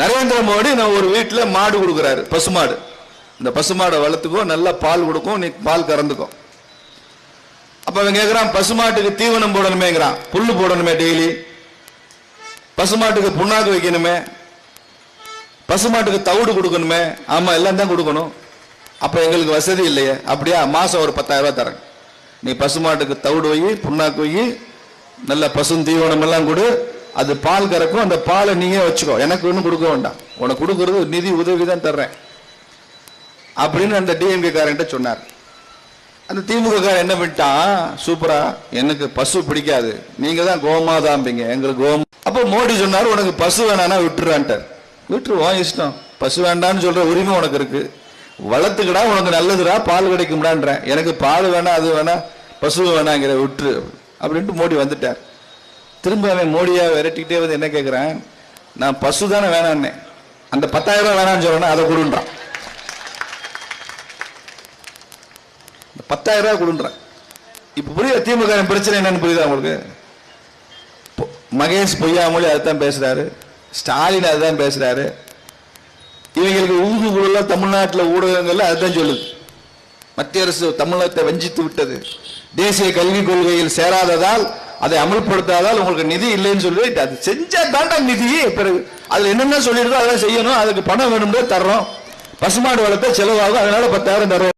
நரேந்திர மோடி நான் ஒரு வீட்டில் மாடு கொடுக்குறாரு பசுமாடு இந்த பசுமாடை வளர்த்துக்கோ நல்லா பால் கொடுக்கும் நீ பால் கறந்துக்கும் அப்போ அவன் கேட்குறான் பசுமாட்டுக்கு தீவனம் போடணுமேங்கிறான். புல்லு போடணுமே டெய்லி பசுமாட்டுக்கு புண்ணாக்கு வைக்கணுமே. பசுமாட்டுக்கு தவிடு கொடுக்கணுமே. ஆமாம் எல்லாம் தான் கொடுக்கணும். அப்போ எங்களுக்கு வசதி இல்லையே. அப்படியா? மாதம் ஒரு பத்தாயிரம் ரூபாய் தரேன். நீ பசுமாட்டுக்கு தவிடு வை புண்ணாக்கு வை நல்ல பசும் தீவனம் எல்லாம் கொடு. அது பால் கறக்கும் அந்த பாலை நீயே வச்சுக்கோ. எனக்கு ஒன்றும் கொடுக்க வேண்டாம். உனக்கு கொடுக்கறது நிதி உதவி தான் தர்றேன். அப்படின்னு அந்த டிஎம்கே காரன்ட்ட சொன்னார். அந்த திமுக காரன் என்ன பண்ணிட்டான்? சூப்பரா எனக்கு பசு பிடிக்காது. நீங்க தான் கோமாதாம்பிங்க எங்களுக்கு கோம் அப்போ மோடி சொன்னார் உனக்கு பசு வேணானா விட்டுருவான்ட்டார் விட்டுருவோம் இஷ்டம். பசு வேண்டாம்னு சொல்ற உரிமை உனக்கு இருக்கு. வளர்த்துக்கடா உனக்கு நல்லதுடா பால் கிடைக்கும்டான்ற எனக்கு பால் வேணாம் அது வேணாம் பசு வேணாங்கிற விட்டுரு. அப்படின்ட்டு மோடி வந்துட்டார். திரும்ப அவன் மோடியா விரட்டிக்கிட்டே வந்து என்ன கேட்குறேன் நான் பசு தானே வேணான்னே அந்த பத்தாயிரம் ரூபாய் வேணாம்னு சொல்றேன்னா அதை கொடுன்றான். இந்த பத்தாயிரம் ரூபா கொடுன்றான். இப்போ புரியுது திமுக பிரச்சனை என்னன்னு புரியுதா உங்களுக்கு? மகேஷ் பொய்யாமொழி அதுதான் பேசுறாரு. ஸ்டாலின் அதுதான் பேசுறாரு. இவங்களுக்கு ஊதுகுழுல தமிழ்நாட்டில் ஊடகங்கள்ல அதுதான் சொல்லுது. மத்திய அரசு தமிழகத்தை வஞ்சித்து விட்டது. தேசிய கல்விக் கொள்கையில் சேராததால் அதை அமல்படுத்தாதால் உங்களுக்கு நிதி இல்லைன்னு சொல்லி அது செஞ்சா தாண்டா நிதி. பிறகு அதுல என்னென்ன சொல்லிடுதோ அதெல்லாம் செய்யணும். அதுக்கு பணம் வேணும்னு தர்றோம். பசுமாடு வளர்த்த செலவாகும். அதனால பத்தாயிரம் தர்றோம்.